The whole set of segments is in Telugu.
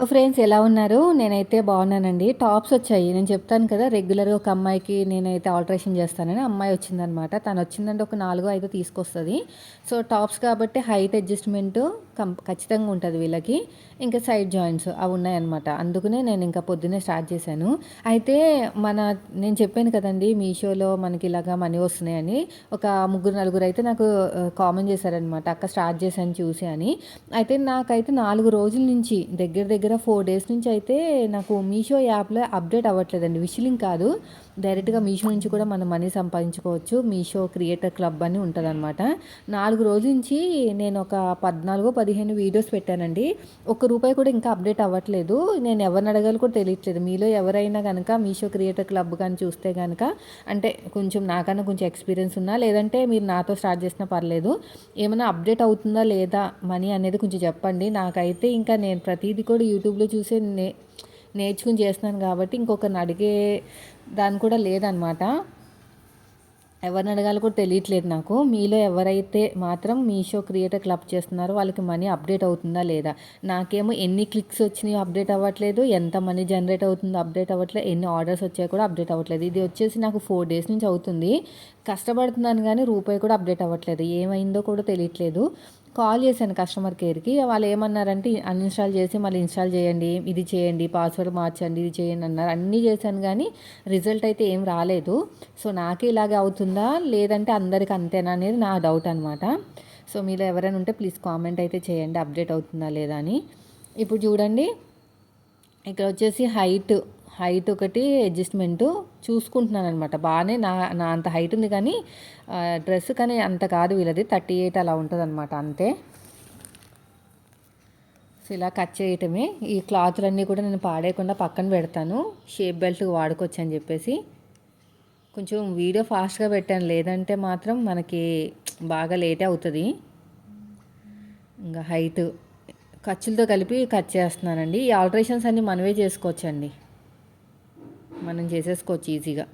ఫ్రెండ్స్ ఎలా ఉన్నారు? నేనైతే బాగున్నానండి. టాప్స్ వచ్చాయి. నేను చెప్తాను కదా రెగ్యులర్గా ఒక అమ్మాయికి నేనైతే ఆల్టరేషన్ చేస్తానని అమ్మాయి వచ్చిందనమాట తను వచ్చిందంటే ఒక నాలుగో ఐదో తీసుకొస్తుంది. సో టాప్స్ కాబట్టి హైట్ అడ్జస్ట్మెంట్ కం ఖచ్చితంగా ఉంటుంది వీళ్ళకి. ఇంకా సైడ్ జాయింట్స్ అవి ఉన్నాయన్నమాట. అందుకనే నేను ఇంకా పొద్దున్నే స్టార్ట్ చేశాను. అయితే మన నేను చెప్పాను కదండి మీషోలో మనకి ఇలాగా మనీ వస్తున్నాయని. ఒక ముగ్గురు నలుగురు అయితే నాకు కామెంట్ చేశారనమాట అక్క స్టార్ట్ చేశాను చూసి అని. అయితే నాకైతే నాలుగు రోజుల నుంచి దగ్గర దగ్గర ఫోర్ డేస్ నుంచి అయితే నాకు మీషో యాప్లో అప్డేట్ అవ్వట్లేదండి. విషిలింగ్ కాదు. డైరెక్ట్గా మీషో నుంచి కూడా మనం మనీ సంపాదించుకోవచ్చు. మీషో క్రియేటర్ క్లబ్ అని ఉంటుందన్నమాట. నాలుగు రోజుల నుంచి నేను ఒక పద్నాలుగు పదిహేను వీడియోస్ పెట్టానండి. ఒక్క రూపాయి కూడా ఇంకా అప్డేట్ అవ్వట్లేదు. నేను ఎవరిని అడగాలి కూడా తెలియట్లేదు. మీలో ఎవరైనా కనుక మీషో క్రియేటర్ క్లబ్ కానీ చూస్తే కనుక అంటే కొంచెం నాకన్నా కొంచెం ఎక్స్పీరియన్స్ ఉన్నా లేదంటే మీరు నాతో స్టార్ట్ చేసినా పర్లేదు ఏమైనా అప్డేట్ అవుతుందా లేదా మనీ అనేది కొంచెం చెప్పండి. నాకైతే ఇంకా నేను ప్రతిదీ కూడా యూట్యూబ్లో చూసే నే నేర్చుకుని చేస్తున్నాను కాబట్టి ఇంకొకరిని అడిగే దాని కూడా లేదనమాట. ఎవరిని అడగాలి కూడా తెలియట్లేదు నాకు. మీలో ఎవరైతే మాత్రం మీషో క్రియేటర్ క్లబ్ చేస్తున్నారో వాళ్ళకి మనీ అప్డేట్ అవుతుందా లేదా? నాకేమో ఎన్ని క్లిక్స్ వచ్చినాయో అప్డేట్ అవ్వట్లేదు. ఎంత మనీ జనరేట్ అవుతుందో అప్డేట్ అవ్వట్లేదు. ఎన్ని ఆర్డర్స్ వచ్చాయో కూడా అప్డేట్ అవ్వట్లేదు. ఇది వచ్చేసి నాకు ఫోర్ డేస్ నుంచి అవుతుంది. కష్టపడుతున్నాను కానీ రూపాయి కూడా అప్డేట్ అవ్వట్లేదు. ఏమైందో కూడా తెలియట్లేదు. కాల్ చేశాను కస్టమర్ కేర్కి. వాళ్ళు ఏమన్నారంటే అన్ఇన్స్టాల్ చేసి మళ్ళీ ఇన్స్టాల్ చేయండి ఇది చేయండి పాస్వర్డ్ మార్చండి ఇది చేయండి అన్నారు. అన్నీ చేశాను కానీ రిజల్ట్ అయితే ఏం రాలేదు. సో నాకే ఇలాగే అవుతుందా? లేదంటే అందరికి అంతేనా అనేది నా డౌట్ అనమాట సో మీలో ఎవరైనా ఉంటే ప్లీజ్ కామెంట్ అయితే చేయండి అప్డేట్ అవుతుందా లేదా అని. ఇప్పుడు చూడండి ఇక్కడ వచ్చేసి హైట్ హైట్ ఒకటి అడ్జస్ట్మెంటు చూసుకుంటున్నాను అనమాట బాగానే నా నా అంత హైట్ ఉంది కానీ డ్రెస్ కానీ అంత కాదు వీళ్ళది. థర్టీ ఎయిట్ అలా ఉంటుంది అనమాట అంతే. సో ఇలా కట్ చేయటమే. ఈ క్లాత్లన్నీ కూడా నేను పాడేయకుండా పక్కన పెడతాను. షేప్ బెల్ట్ వాడుకోవచ్చు అని చెప్పేసి. కొంచెం వీడియో ఫాస్ట్గా పెట్టాను. లేదంటే మాత్రం మనకి బాగా లేటే అవుతుంది. ఇంకా హైట్ ఖర్చులతో కలిపి కట్ చేస్తున్నానండి. ఈ ఆల్టరేషన్స్ అన్నీ మనమే చేసుకోవచ్చండి. మనం చేసేసుకోవచ్చు ఈజీగా.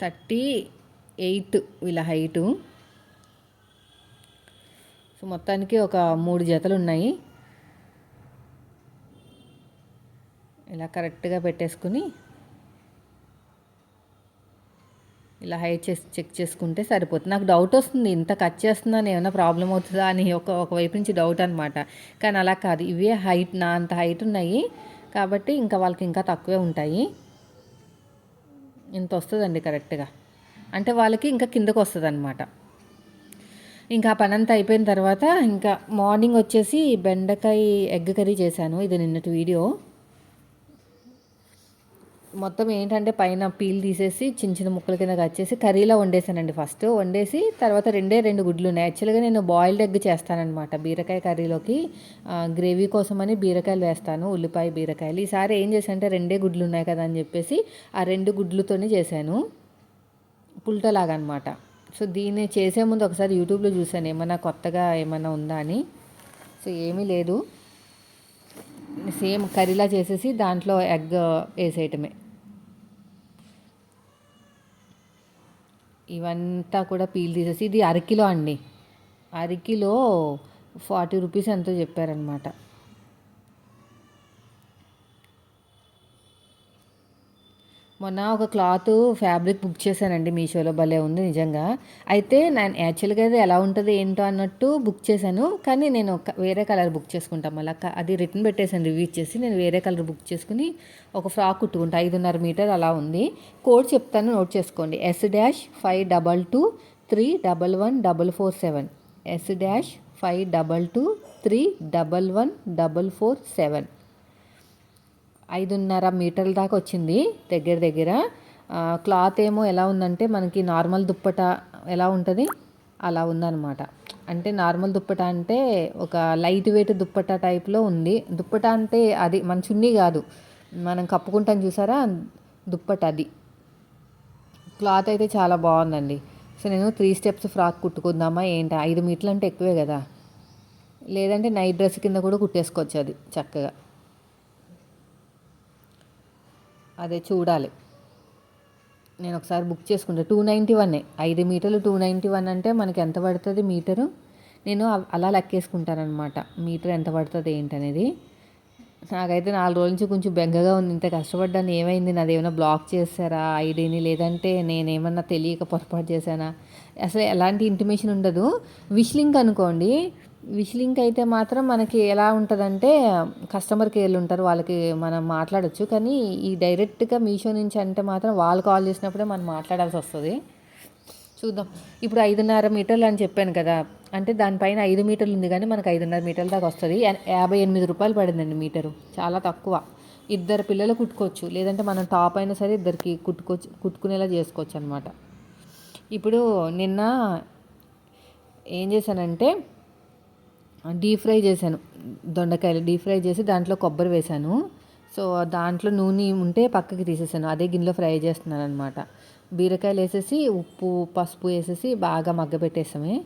థర్టీ ఎయిట్ వీళ్ళ హైటు. సో మొత్తానికి ఒక మూడు జతలు ఉన్నాయి. ఇలా కరెక్ట్గా పెట్టేసుకుని ఇలా హైట్ చేసి చెక్ చేసుకుంటే సరిపోతుంది. నాకు డౌట్ వస్తుంది ఇంత కట్ చేస్తున్నాను ఏమైనా ప్రాబ్లం అవుతుందా అని ఒక ఒకవైపు నుంచి డౌట్ అనమాట కానీ అలా కాదు. ఇవే హైట్ నా అంత హైట్ ఉన్నాయి. కాబట్టి ఇంకా వాళ్ళకి ఇంకా తక్కువే ఉంటాయి. ఇంత వస్తుందండి కరెక్ట్గా. అంటే వాళ్ళకి ఇంకా కిందకు వస్తుంది అనమాట ఇంకా పని అంతా అయిపోయిన తర్వాత ఇంకా మార్నింగ్ వచ్చేసి బెండకాయ ఎగ్ కర్రీ చేశాను. ఇది నిన్నటి వీడియో. మొత్తం ఏంటంటే పైన పీల్ తీసేసి చిన్న చిన్న ముక్కల కింద వచ్చేసి కర్రీలా కర్రీలో వండేసానండి ఫస్ట్. వండేసి తర్వాత రెండే రెండు గుడ్లు ఉన్నాయి యాక్చువల్గా నేను బాయిల్డ్ ఎగ్ చేస్తానమాట బీరకాయ కర్రీలోకి గ్రేవీ కోసమని బీరకాయలు వేస్తాను. ఉల్లిపాయ బీరకాయలు. ఈసారి ఏం చేశానంటే రెండే గుడ్లు ఉన్నాయి కదా అని చెప్పేసి ఆ రెండు గుడ్లతోనే చేశాను. పుల్టలాగా అనమాట సో దీన్ని చేసే ముందు ఒకసారి యూట్యూబ్లో చూశాను. ఏమైనా కొత్తగా ఏమైనా ఉందా అని. సో ఏమీ లేదు. సేమ్ కర్రీలా చేసేసి దాంట్లో ఎగ్ వేసేయటమే. ఇవంతా కూడా పీల్ తీసేసి ఇది అరకిలో అండి. అరకిలో ఫార్టీ రూపీస్ ఎంతో చెప్పారనమాట మొన్న ఒక క్లాత్ ఫ్యాబ్రిక్ బుక్ చేశానండి మీషోలో భలే ఉంది నిజంగా. అయితే నేను యాక్చువల్గా అది ఎలా ఉంటుంది ఏంటో అన్నట్టు బుక్ చేశాను. కానీ నేను వేరే కలర్ బుక్ చేసుకుంటాం. మళ్ళీ అది రిటర్న్ పెట్టేసాను రివ్యూ ఇచ్చేసి నేను వేరే కలర్ బుక్ చేసుకుని ఒక ఫ్రాక్ కుట్టుకుంటా. ఐదున్నర మీటర్ అలా ఉంది. కోడ్ చెప్తాను నోట్ చేసుకోండి. S dash five double two three double one double four seven. S dash five double two three double one double four seven. ఐదున్నర మీటర్ల దాకా వచ్చింది దగ్గర దగ్గర. క్లాత్ ఏమో ఎలా ఉందంటే మనకి నార్మల్ దుప్పట ఎలా ఉంటుంది? అలా ఉందన్నమాట. అంటే నార్మల్ దుప్పట అంటే ఒక లైట్ వెయిట్ దుప్పట టైప్లో ఉంది. దుప్పట అంటే అది మన చున్నీ కాదు. మనం కప్పుకుంటాం చూసారా? దుప్పట అది. క్లాత్ అయితే చాలా బాగుందండి. సో నేను త్రీ స్టెప్స్ ఫ్రాక్ కుట్టుకుందామా ఏంటి? ఐదు మీటర్లు అంటే ఎక్కువే కదా. లేదంటే నైట్ డ్రెస్ కింద కూడా కుట్టేసుకోవచ్చు అది చక్కగా. అదే చూడాలి. నేను ఒకసారి బుక్ చేసుకుంటా. టూ నైంటీ వన్ ఐదు మీటర్లు టూ నైంటీ వన్ అంటే మనకి ఎంత పడుతుంది మీటరు? నేను అలా లెక్కేసుకుంటానమాట మీటర్ ఎంత పడుతుంది ఏంటనేది. నాకైతే నాలుగు రోజుల నుంచి కొంచెం బెంగగా ఉంది. ఇంత కష్టపడ్డాను. ఏమైంది? నాది ఏమైనా బ్లాక్ చేశారా? ఐడిని లేదంటే నేనేమన్నా తెలియక పొరపాటు చేశానా? అసలు ఎలాంటి ఇంటిమేషన్ ఉండదు. విష్లింగ్ అనుకోండి. విష్ లింక్ అయితే మాత్రం మనకి ఎలా ఉంటుందంటే కస్టమర్ కేర్లు ఉంటారు వాళ్ళకి మనం మాట్లాడచ్చు. కానీ ఈ డైరెక్ట్గా మీషో నుంచి అంటే మాత్రం వాళ్ళు కాల్ చేసినప్పుడే మనం మాట్లాడాల్సి వస్తుంది. చూద్దాం. ఇప్పుడు ఐదున్నర మీటర్లు అని చెప్పాను కదా అంటే దానిపైన ఐదు మీటర్లు ఉంది కానీ మనకు ఐదున్నర మీటర్ల దాకా వస్తుంది. యాభై ఎనిమిది రూపాయలు పడిందండి మీటరు. చాలా తక్కువ. ఇద్దరు పిల్లలు కుట్టుకోవచ్చు. లేదంటే మనం టాప్ అయినా సరే ఇద్దరికి కుట్టుకోవచ్చు కుట్టుకునేలా చేసుకోవచ్చు అనమాట ఇప్పుడు నిన్న ఏం చేశానంటే డీప్ ఫ్రై చేశాను. దొండకాయలు డీప్ ఫ్రై చేసి దాంట్లో కొబ్బరి వేశాను. సో దాంట్లో నూనె ఉంటే పక్కకి తీసేసాను. అదే గిన్నెలో ఫ్రై చేస్తున్నాను అనమాట బీరకాయలు వేసేసి ఉప్పు పసుపు వేసేసి బాగా మగ్గబెట్టేసామే.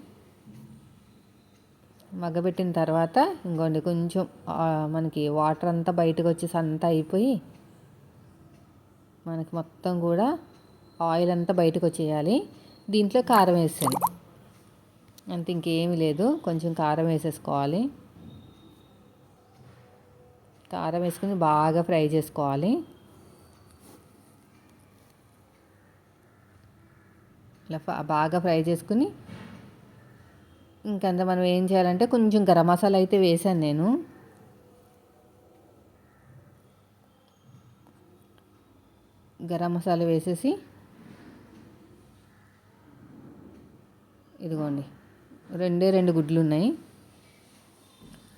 మగ్గబెట్టిన తర్వాత ఇంకోండి కొంచెం మనకి వాటర్ అంతా బయటకు వచ్చేసి అంతా అయిపోయి మనకి మొత్తం కూడా ఆయిల్ అంతా బయటకు వచ్చేయాలి. దీంట్లో కారం వేసాను. అంత ఇంకేమీ లేదు. కొంచెం కారం వేసేసుకోవాలి. కారం వేసుకుని బాగా ఫ్రై చేసుకోవాలి. ఇలా బాగా ఫ్రై చేసుకుని ఇంకంత మనం ఏం చేయాలంటే కొంచెం గరం మసాలా అయితే వేసాను నేను. గరం మసాలా వేసేసి రెండే రెండు గుడ్లు ఉన్నాయి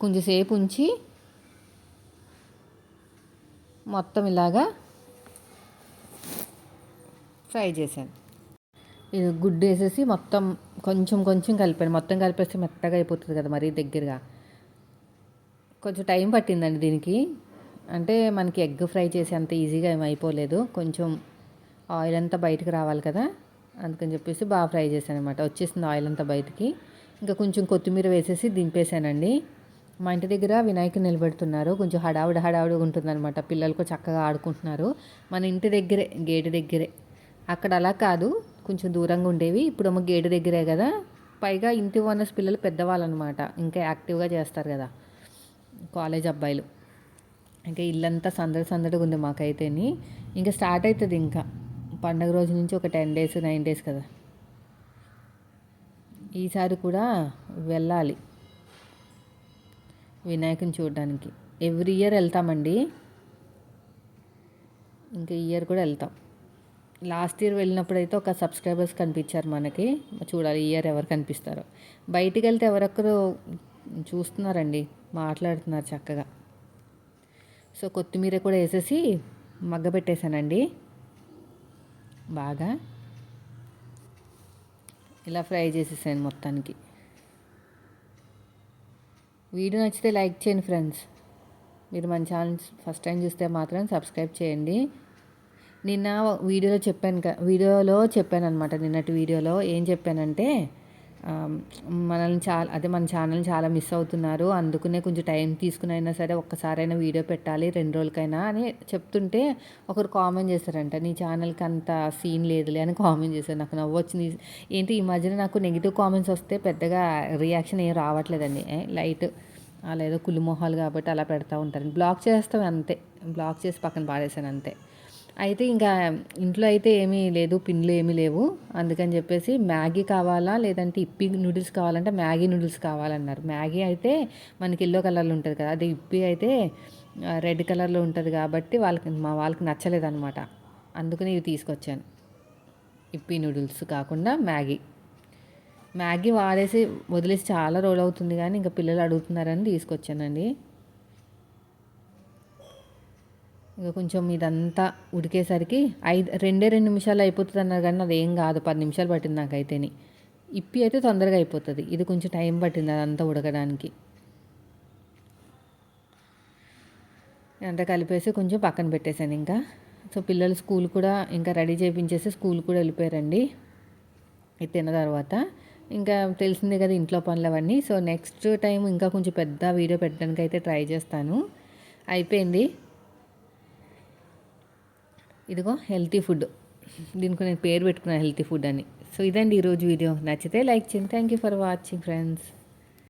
కొంచెంసేపు ఉంచి మొత్తం ఇలాగా ఫ్రై చేశాను. ఇది గుడ్డు వేసేసి మొత్తం కొంచెం కొంచెం కలిపాను. మొత్తం కలిపేస్తే మెత్తగా అయిపోతుంది కదా మరీ దగ్గరగా. కొంచెం టైం పట్టిందండి దీనికి. అంటే మనకి ఎగ్ ఫ్రై చేసి అంత ఈజీగా ఏమి అయిపోలేదు. కొంచెం ఆయిల్ అంతా బయటకు రావాలి కదా. అందుకని చెప్పేసి బాగా ఫ్రై చేశాను అనమాట వచ్చేసింది ఆయిల్ అంతా బయటికి. ఇంకా కొంచెం కొత్తిమీర వేసేసి దింపేశానండి. మా ఇంటి దగ్గర వినాయకుని నిలబెడుతున్నారు. కొంచెం హడావుడి హడావుడిగా ఉంటుందన్నమాట. పిల్లలకు చక్కగా ఆడుకుంటున్నారు. మన ఇంటి దగ్గరే గేటు దగ్గరే. అక్కడ అలా కాదు. కొంచెం దూరంగా ఉండేవి. ఇప్పుడు అమ్మ గేటు దగ్గరే కదా. పైగా ఇంటి ఓనర్స్ పిల్లలు పెద్దవాళ్ళు అనమాట ఇంకా యాక్టివ్గా చేస్తారు కదా. కాలేజ్ అబ్బాయిలు. ఇంకా ఇల్లంతా సందడి సందడిగా ఉంది మాకైతేని. ఇంకా స్టార్ట్ అవుతుంది ఇంకా. పండగ రోజు నుంచి ఒక టెన్ డేస్ నైన్ డేస్ కదా. ఈసారి కూడా వెళ్ళాలి. వినాయకుని చూడడానికి. ఎవ్రీ ఇయర్ వెళ్తామండి. ఇంకా ఇయర్ కూడా వెళ్తాం. లాస్ట్ ఇయర్ వెళ్ళినప్పుడు అయితే ఒక సబ్స్క్రైబర్స్ కనిపించారు మనకి. చూడాలి ఇయర్ ఎవరు కనిపిస్తారో. బయటికి వెళ్తే ఎవరొక్కరు చూస్తున్నారండి. మాట్లాడుతున్నారు చక్కగా. సో కొత్తిమీర కూడా వేసేసి మగ్గ పెట్టేశానండి. బాగా ఇలా ఫ్రై చేసేసాను మొత్తానికి. వీడియో నచ్చితే లైక్ చేయండి ఫ్రెండ్స్. మీరు మన ఛానల్ ఫస్ట్ టైం చూస్తే మాత్రం సబ్స్క్రైబ్ చేయండి. నిన్న వీడియోలో చెప్పాను వీడియోలో చెప్పాను అనమాట నిన్నటి వీడియోలో ఏం చెప్పానంటే మనల్ని చాలా అదే మన ఛానల్ చాలా మిస్ అవుతున్నారు. అందుకునే కొంచెం టైం తీసుకుని అయినా సరే ఒక్కసారైనా వీడియో పెట్టాలి రెండు రోజులకైనా అని చెప్తుంటే ఒకరు కామెంట్ చేశారంట నీ ఛానల్కి అంత సీన్ లేదులే అని కామెంట్ చేశారు. నాకు నవ్వొచ్చింది ఏంటి ఈ మధ్యన నాకు నెగిటివ్ కామెంట్స్ వస్తే పెద్దగా రియాక్షన్ ఏం రావట్లేదండి. లైట్ అలా ఏదో కుళ్ళుమొహాలు కాబట్టి అలా పెడతా ఉంటారు. బ్లాక్ చేస్తాం అంతే. బ్లాక్ చేసి పక్కన పాడేశాను అంతే. అయితే ఇంకా ఇంట్లో అయితే ఏమీ లేదు పిన్లు ఏమీ లేవు. అందుకని చెప్పేసి మ్యాగీ కావాలా లేదంటే ఇప్పి నూడిల్స్ కావాలంటే మ్యాగీ నూడిల్స్ కావాలన్నారు. మ్యాగీ అయితే మనకి ఎల్లో కలర్లో ఉంటుంది కదా అదే ఇప్పి అయితే రెడ్ కలర్లో ఉంటుంది కాబట్టి వాళ్ళకి మా వాళ్ళకి నచ్చలేదన్నమాట. అందుకని ఇవి తీసుకొచ్చాను. ఇప్పి నూడిల్స్ కాకుండా మ్యాగీ. మ్యాగీ వాడేసి వదిలేసి చాలా రోజులు అవుతుంది కానీ ఇంకా పిల్లలు అడుగుతున్నారని తీసుకొచ్చానండి. ఇంకా కొంచెం ఇదంతా ఉడికేసరికి ఐదు రెండే రెండు నిమిషాలు అయిపోతుంది అన్నారు కానీ అది ఏం కాదు. పది నిమిషాలు పట్టింది నాకైతేని. ఇప్పి అయితే తొందరగా అయిపోతుంది. ఇది కొంచెం టైం పట్టింది అదంతా ఉడకడానికి. అంతా కలిపేసి కొంచెం పక్కన పెట్టేశాను ఇంకా. సో పిల్లలు స్కూల్ కూడా ఇంకా రెడీ చేయించేసి స్కూల్ కూడా వెళ్ళిపోయారండి. ఇది తిన్న తర్వాత. ఇంకా తెలిసిందే కదా ఇంట్లో పనులు అవన్నీ సో నెక్స్ట్ టైం ఇంకా కొంచెం పెద్ద వీడియో పెట్టడానికి అయితే ట్రై చేస్తాను. అయిపోయింది. ఇదిగో హెల్తీ ఫుడ్. దీనికి నేను పేరు పెట్టుకున్నాను హెల్తీ ఫుడ్ అని. సో ఇదండి ఈరోజు వీడియో. నచ్చితే లైక్ చేయండి. Thank you for watching friends